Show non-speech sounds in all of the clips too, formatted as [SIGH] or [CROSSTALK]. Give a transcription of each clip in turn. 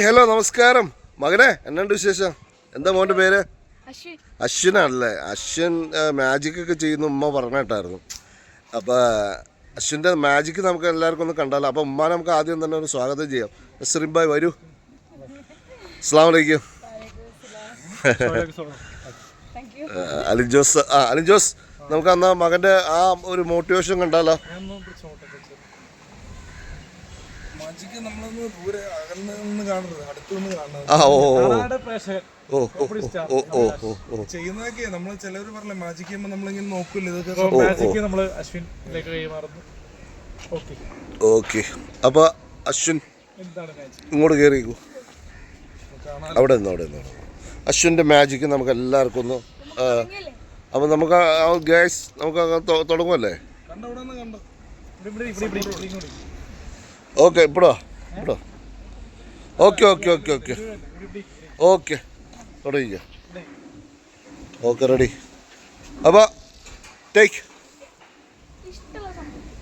Hello നമസ്കാരം. മകനെ എന്നുണ്ട് വിശേഷം? എന്താ മോന്റെ പേര്? അശ്വിനാണല്ലേ? അശ്വിൻ മാജിക് ഒക്കെ ചെയ്യുന്ന ഉമ്മ പറഞ്ഞിട്ടായിരുന്നു അപ്പോൾ അശ്വിന്റെ മാജിക് നമുക്ക് എല്ലാവർക്കും ഒന്ന് കണ്ടാലോ? അപ്പോൾ ഉമ്മ നമുക്ക് ആദ്യം തന്നെ ഒരു സ്വാഗതം ചെയ്യാം. നസ്രീം ബായ് വരൂ. അസ്സാം വലൈക്കും അലിൻ ജോസ് ആ അലിൻ ജോസ് നമുക്ക് അന്ന് മകന്റെ ആ ഒരു മോട്ടിവേഷൻ കണ്ടാലോ? നമ്മളൊന്ന് ദൂരെ അകന്ന് നിന്ന് കാണുന്നത് ചെയ്യുന്നതൊക്കെ നമ്മൾ ചിലവർ പറഞ്ഞില്ലേ മാജിക് ചെയ്യുമ്പോൾ നമ്മളിങ്ങനെ നോക്കില്ല ഇതൊക്കെ നമ്മൾ അശ്വിനിലേക്ക് കൈമാറുന്നു. ഓക്കെ. ഓക്കെ. അപ്പോൾ അശ്വിൻ എന്താണ് മാജിക് ഇങ്ങോട്ട് കയറിക്കൂ അവിടെ നിന്ന് അവിടെ നിന്ന് അശ്വിന്റെ മാജിക്ക് നമുക്ക് എല്ലാവർക്കും ഒന്ന് അപ്പോൾ നമുക്ക് ഗ്യാസ് നമുക്ക് തുടങ്ങുമല്ലേ കണ്ടോ ഇവിടെ നിന്ന് കണ്ടു? ഇവിടെ ഇവിടെ ഇവിടെ ഓക്കെ ഇപ്പോഴോ ഇപ്പോഴോ okay okay okay okay okay തുടങ്ങിക്ക okay ready അപ്പോൾ ടേക്ക് ഇഷ്ടമുള്ള സമയത്ത്.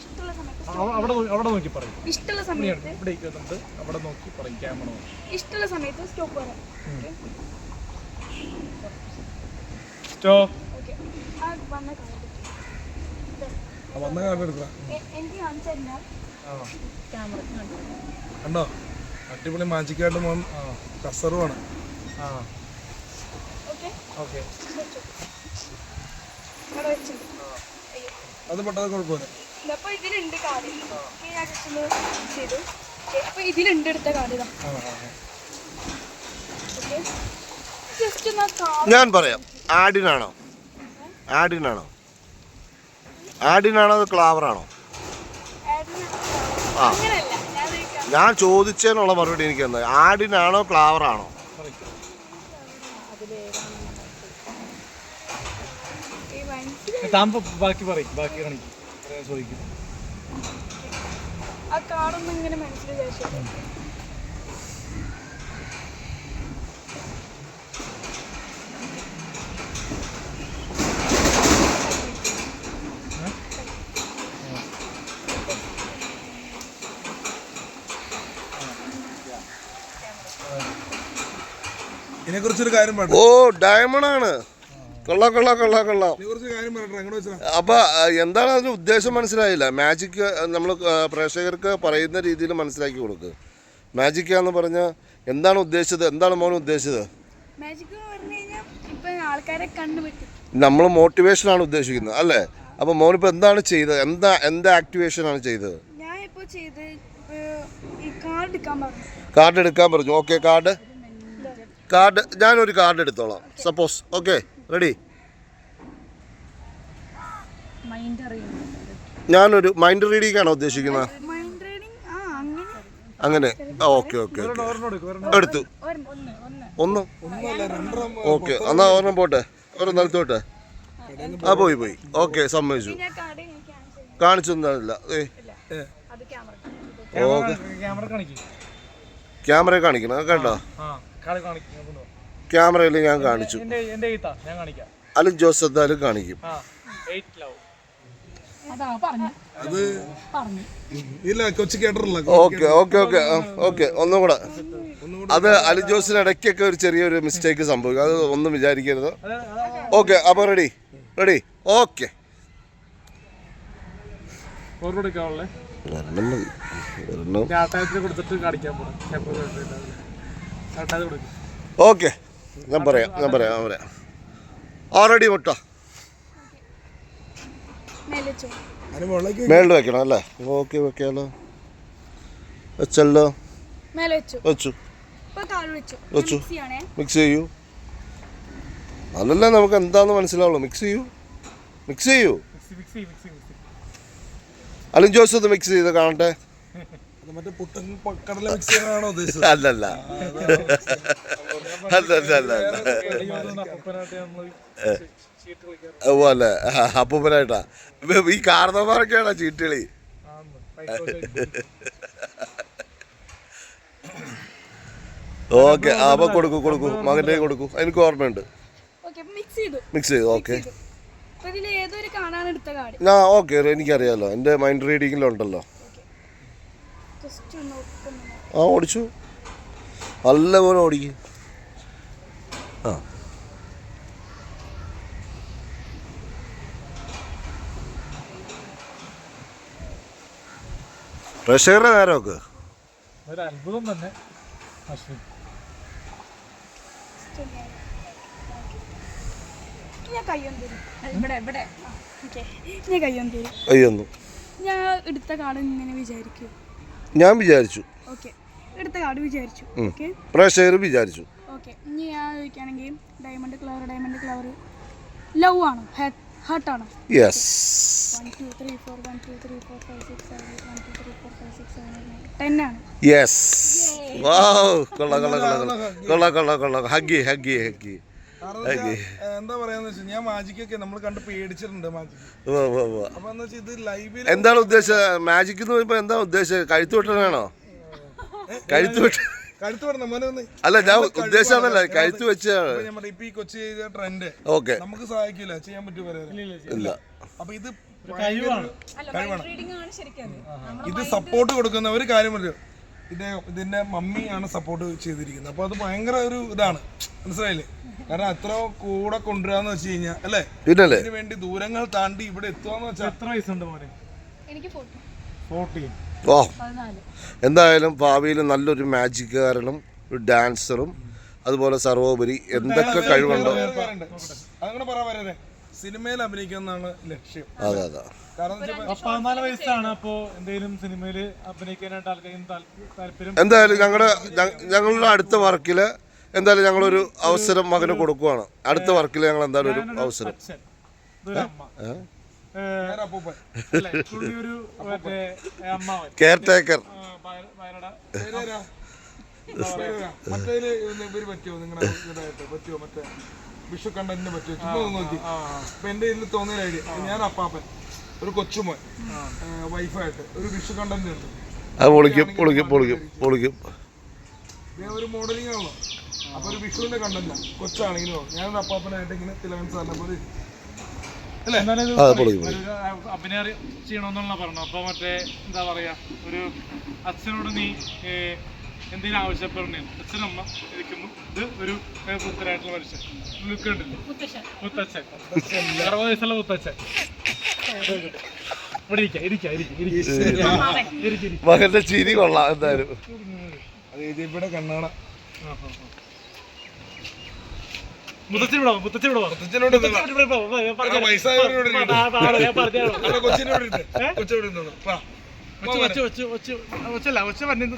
ഇഷ്ടമുള്ള സമയത്ത് അവ- അവിടെ നോ- അവിടെ നോക്കി പറയും. ഇഷ്ടമുള്ള സമയത്ത് ഇവിടെ ഇരിക്കുന്നുണ്ട്. അവിടെ നോക്കി പറയും ക്യാമറ ഇഷ്ടമുള്ള സമയത്ത് സ്റ്റോപ്പ് പറയാം സ്റ്റോപ്പ് വന്ന കാർഡ് എടുക്കാം. എനിക്ക് കാണിച്ചു ക്യാമറ കണ്ടോ? അടിപൊളി മാജിക്കായിട്ട് മോൻ കസറുമാണ് ആ. ഓക്കെ. അത് പെട്ടത് കുഴപ്പമില്ല അപ്പോൾ ഇതിലുണ്ട് ഞാൻ ജസ്റ്റ് ഒന്ന് ചെയ്തു. അപ്പോൾ ഇതിലുണ്ട് എടുത്ത ഞാൻ പറയാം. ആഡിനാണോ? ആഡിനാണോ? ആഡിനാണോ അത് ക്ലാവറാണോ? ആ. ഞാൻ. ചോദിച്ചതിനുള്ള മറുപടി എനിക്ക് തന്നെ ആടിനാണോ ക്ലാവറാണോ ബാക്കി പറയും. ബാക്കി കാണിക്കും. ഞാൻ ചോദിക്കും. ആ ഇങ്ങനെ മനസ്സിൽ വിചാരിച്ചു ഇതിനെക്കുറിച്ചൊരു കാര്യം പറയട്ടെ ഓ ഡയമണ്ട് ആണ് കൊള്ളാം കൊള്ളാം കൊള്ളാം. അപ്പൊ എന്താണ് അതിന്റെ ഉദ്ദേശം മനസ്സിലായില്ല. മാജിക് നമ്മൾ പ്രേക്ഷകർക്ക് പറയുന്ന രീതിയിൽ മനസ്സിലാക്കി കൊടുക്കുക മാജിക് എന്ന് പറഞ്ഞ എന്താണ് ഉദ്ദേശിച്ചത്? എന്താണ് മോൻ ഉദ്ദേശിച്ചത്? നമ്മൾ മോട്ടിവേഷൻ ആണ് ഉദ്ദേശിക്കുന്നത് അല്ലേ? അപ്പോൾ ഇപ്പൊ എന്താണ് ചെയ്തത്? എന്താ എന്താ ആക്ടിവേഷൻ ആണ് ചെയ്തത്? ഞാൻ ഇപ്പോൾ ചെയ്ത് ഈ കാർഡ് എടുക്കാൻ പറഞ്ഞു. കാർഡ് എടുക്കാൻ പറഞ്ഞു. ഓക്കെ കാർഡ് കാർഡ് ഞാനൊരു കാർഡ് എടുത്തോളാം. സപ്പോസ് ഓക്കെ റെഡി മൈൻഡ് അറിയുന്നത് ഞാനൊരു മൈൻഡ് റീഡിംഗ് ആണോ ഉദ്ദേശിക്കുന്നത്? മൈൻഡ് റീഡിങ് ആ അങ്ങനെ. അങ്ങനെ ഓക്കെ ഓക്കെ ഓക്കെ എടുത്തു. ഒന്ന് ഓക്കെ എന്നാ ഒരെണ്ണം പോട്ടെ. ഒരു നിലത്തോട്ടെ. ആ പോയി. പോയി ഓക്കെ സമ്മതിച്ചു. ഞാൻ കാർഡ് എനിക്ക് കാണിച്ചു തന്നില്ല അത് ക്യാമറ ക്യാമറ ക്യാമറ കാണിക്കും ക്യാമറ കാണിക്കണം അത് കേട്ടോ? ക്യാമറയിൽ ഞാൻ കാണിച്ചു. എന്റെ എന്റെ എഴുത്താ ഞാൻ കാണിക്കാം. അലും ജോസ് എന്തായാലും കാണിക്കും. അതാ പറഞ്ഞു. അത് പറഞ്ഞു. ഇല്ല കൊച്ചു കേട്ടിട്ടില്ല ഓക്കെ ഓക്കെ ഓക്കെ ഓക്കെ ഒന്നും കൂടെ. അത് അലി ജോസിന് ഇടയ്ക്കൊക്കെ ഒരു ചെറിയൊരു മിസ്റ്റേക്ക് സംഭവിക്കും. അത് ഒന്നും വിചാരിക്കരുത്. ഓക്കെ അപ്പോൾ റെഡി റെഡി ഓക്കെ കൊടുത്തിട്ട് കാണിക്കാൻ പോകണം ഓക്കെ. ഞാൻ പറയാം ഞാൻ പറയാം ഞാൻ പറയാം. ഓൾറെഡി മുട്ട. മേളിൽ വെക്കണം അല്ലേ? ഓക്കെ വെക്കാലോ വെച്ചല്ലോ. മേലെ വെച്ചു. വെച്ചു. മിക്സി ആണേ മിക്സ് ചെയ്യൂ. അതല്ലേ നമുക്ക് എന്താന്ന് മനസ്സിലാവുള്ളൂ. മിക്സ് ചെയ്യൂ. മിക്സ് ചെയ്യൂ. Mixie mixie mixie mixie Alin Jose ഒന്ന് മിക്സ് ചെയ്ത് കാണട്ടെ. [LAUGHS] മറ്റേ പുട്ടൻ പ- കടല മിക്സ് ചെയ്യാനാണോ ഉദ്ദേശിച്ചത്? അല്ലല്ല. അല്ലല്ല അല്ല അല്ലേ? അപ്പൂപ്പനായിട്ടാ. ഈ കാർന്നമാരൊക്കെയാണോ ചീട്ടുകളി? ഓക്കെ അപ്പൊ കൊടുക്കൂ കൊടുക്കൂ. മകന്റെ കൊടുക്കൂ. എനിക്ക് ഓർമ്മയുണ്ട്. ഓക്കെ മിക്സ് ചെയ്തു. ഓക്കെ. ആ ഓക്കെ എനിക്കറിയാലോ. എന്റെ മൈൻഡ് റീഡിങ്ങിലുണ്ടല്ലോ ആ ഓടിച്ചു. നല്ലപോലെ ഓടിക്കും. ആ. പ്രഷറുടെ നേരമൊക്കെ ഒരു അത്ഭുതം തന്നെ ഞാൻ കയ്യൊന്ന് എടുത്ത കാർഡ് ഇങ്ങനെ വിചാരിക്കൂ. ഞാൻ വിചാരിച്ചു. ഓക്കെ. എടുത്ത കാർഡ് വിചാരിച്ചു. ഓക്കെ. പ്രഷർ വിചാരിച്ചു. ഓക്കെ. ഇനി ഞാൻ ചോദിക്കുകയാണെങ്കിൽ ഡയമണ്ട് ക്ലവർ ഡയമണ്ട് ക്ലവർ ലവ് ആണോ? ഹാർട്ട് ആണോ? യെസ് യെസ് കൊള്ള കൊള്ള കൊള്ള കൊള്ള. കൊള്ള കൊള്ള കൊള്ളാം. ഹഗ്ഗി ഹഗ്ഗി ഹഗ്ഗി വെച്ചാ, എന്താ പറയാന്ന് വെച്ചാൽ ഞാൻ മാജിക്കൊക്കെ നമ്മൾ കണ്ട് പേടിച്ചിട്ടുണ്ട് മാജിക്. ഇത് ലൈവിൽ എന്താണ് ഉദ്ദേശം? മാജിക് എന്ന് പറയുമ്പോ എന്താ ഉദ്ദേശം? കഴുത്തു വിട്ടണോ കഴുത്തു വെട്ട കഴുത്ത് പറഞ്ഞ മോനെ അല്ല ഞാൻ ഉദ്ദേശം കഴുത്തു കഴുത്ത് വെച്ചാണ്. ഇപ്പൊ ഈ കൊച്ചി ചെയ്ത ട്രെൻഡ്. ഓക്കെ. നമുക്ക് സഹായിക്കില്ല ചെയ്യാൻ ഇല്ല അപ്പൊ ഇത് കഴിവാണ്. ഇത് സപ്പോർട്ട് കൊടുക്കുന്ന ഒരു കാര്യം പറഞ്ഞു ഇത് ഇതിന്റെ മമ്മിയാണ് സപ്പോർട്ട് ചെയ്തിരിക്കുന്നത് അപ്പൊ അത് ഭയങ്കര ഒരു ഇതാണ് മനസ്സിലായില്ലേ കാരണം അത്ര കൂടെ കൊണ്ടുവരാന്ന് വെച്ച് കഴിഞ്ഞാൽ അല്ലേ ഇതിന് വേണ്ടി ദൂരങ്ങൾ താണ്ടി ഇവിടെ എത്തുവാന്ന് വെച്ചാൽ എത്ര വയസ്സുണ്ട് മോനെ എനിക്ക് ഫോർട്ടീൻ ഓ എന്തായാലും ഭാവിയിൽ നല്ലൊരു മാജിക്കുകാരനും ഒരു ഡാൻസറും അതുപോലെ സർവോപരി എന്തൊക്കെ കഴിവുണ്ടോ അങ്ങനെ പറയാൻ വരെ സിനിമയിൽ അഭിനയിക്കുന്നതാണ് ലക്ഷ്യം. അതെ അതെ. പതിനാല് വയസ്സാണ് അപ്പോ എന്തെങ്കിലും സിനിമയിൽ അഭിനയിക്കാനായിട്ട് ആൾക്കാരും താല്പര്യം? എന്തായാലും ഞങ്ങളുടെ ഞങ്ങളുടെ അടുത്ത വർക്കിൽ എന്തായാലും ഞങ്ങളൊരു അവസരം മകന് കൊടുക്കുവാണ്. അടുത്ത വർക്കിൽ ഞങ്ങൾ എന്തായാലും ഒരു അവസരം. കെയർ ടേക്കർ പറ്റുമോ നിങ്ങളുടെ പറ്റുമോ മറ്റേ വിഷു കണ്ടന്റിന് പറ്റും ചുമ്മാ നോക്കി. അപ്പൊ എന്റെ ഇതിൽ തോന്നിയ ഐഡിയ ഞാൻ അപ്പാപ്പൻ ഒരു കൊച്ചുമോൻ വൈഫായിട്ട് ഒരു വിഷു കണ്ടന്റ് ഉണ്ട്. അത് പൊളിക്കും പൊളിക്കും പൊളിക്കും പൊളിക്കും. ഞാൻ ഒരു മോഡലിംഗ് ആണല്ലോ അപ്പൊ ഒരു വിഷുവിന്റെ കണ്ടന്റ് കൊച്ചാണെങ്കിലും ഞാനൊരു അപ്പാപ്പനായിട്ട് ഇങ്ങനെ തിലകൻ സാറിനെ പോലെ അഭിനയം ചെയ്യണമെന്നുള്ള പറഞ്ഞു. അപ്പൊ മറ്റേ എന്താ പറയാ ഒരു അച്ഛനോട് നീ എന്തെങ്കിലും ആവശ്യപ്പെടണേ അച്ഛനമ്മ ഇരിക്കുന്നു. ഇത് ഒരു പുത്തനായിട്ടുള്ള മനുഷ്യൻ. ലുക്ക് ഉണ്ടല്ലോ മുത്തച്ഛൻ. അറുപത് വയസ്സുള്ള മുത്തച്ഛൻ. ഇവിടെ ഇരിക്കാം ഇരിക്കാം ഇരിക്കാം ഇരിക്കാം. ഇരിക്കാം മകന്റെ ചിരി കൊള്ളാം എന്തായാലും. അത്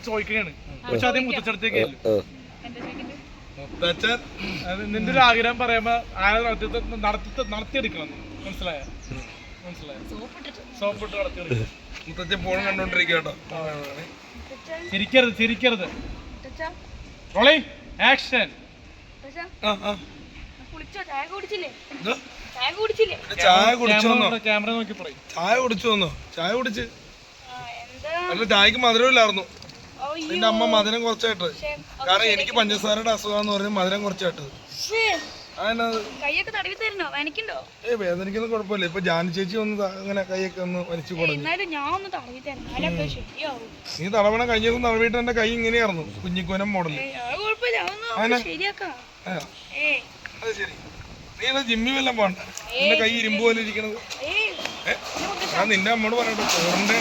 ചോദിക്കണേണ് ഒച്ച ആദ്യം മുത്തച്ഛടത്തേക്ക് ചെല്ലും. ഏ. മുത്തച്ഛൻ നിന്റെ ഒരു ആഗ്രഹം പറയുമ്പോ ആരെ നടത്തി നടത്തി നടത്തിയെടുക്കണം. മനസ്സിലായോ? മനസ്സിലായോ? സോപ്പിട്ട് നടത്തിയെടുക്കണം. മുത്തച്ഛൻ ഫോൺ കണ്ടോണ്ടിരിക്കട്ടോ കേട്ടോ. ചിരിക്കരുത് ചിരിക്കരുത്. റോളി ആക്ഷൻ. ചായ കുടിച്ചു വന്നോ? ക്യാമറ നോക്കി പറയും ചായ കുടിച്ചു ചായ കുടിച്ച്. ആ, എന്താ? അല്ല ചായക്ക് മധുരമില്ലായിരുന്നു. എന്റെ അമ്മ മധുരം കുറച്ചായിട്ട്. കാരണം എനിക്ക് പഞ്ചസാരയുടെ അസുഖം പറഞ്ഞു മധുരം കുറച്ചായിട്ട്. കൈയൊക്കെ തടവി തരണോ എനിക്കുണ്ടോ? ഏ വേദനിക്കുന്ന കുഴപ്പമില്ല. ഇപ്പൊ ജാനി ചേച്ചി ഒന്ന് അങ്ങനെ കൈയൊക്കെ ഒന്ന് വലിച്ചു കൊടുക്കും. ഞാൻ ഒന്ന് തടവി തരണം നീ തടവണ. കഴിഞ്ഞ ദിവസം തടവിട്ട് എന്റെ കൈ ഇങ്ങനെയായിരുന്നു. കുഞ്ഞിക്കോനം മോഡൽ. ഏയ്, അത് ശരി. നീ എന്നാ ജിമ്മി വല്ലതും പോണ്ട? എന്റെ കൈ ഇരുമ്പ് പോലെ ഇരിക്കണത്? ഞാൻ നിന്റെ അമ്മോട് പറയട്ടെ. ചോറിന്റെ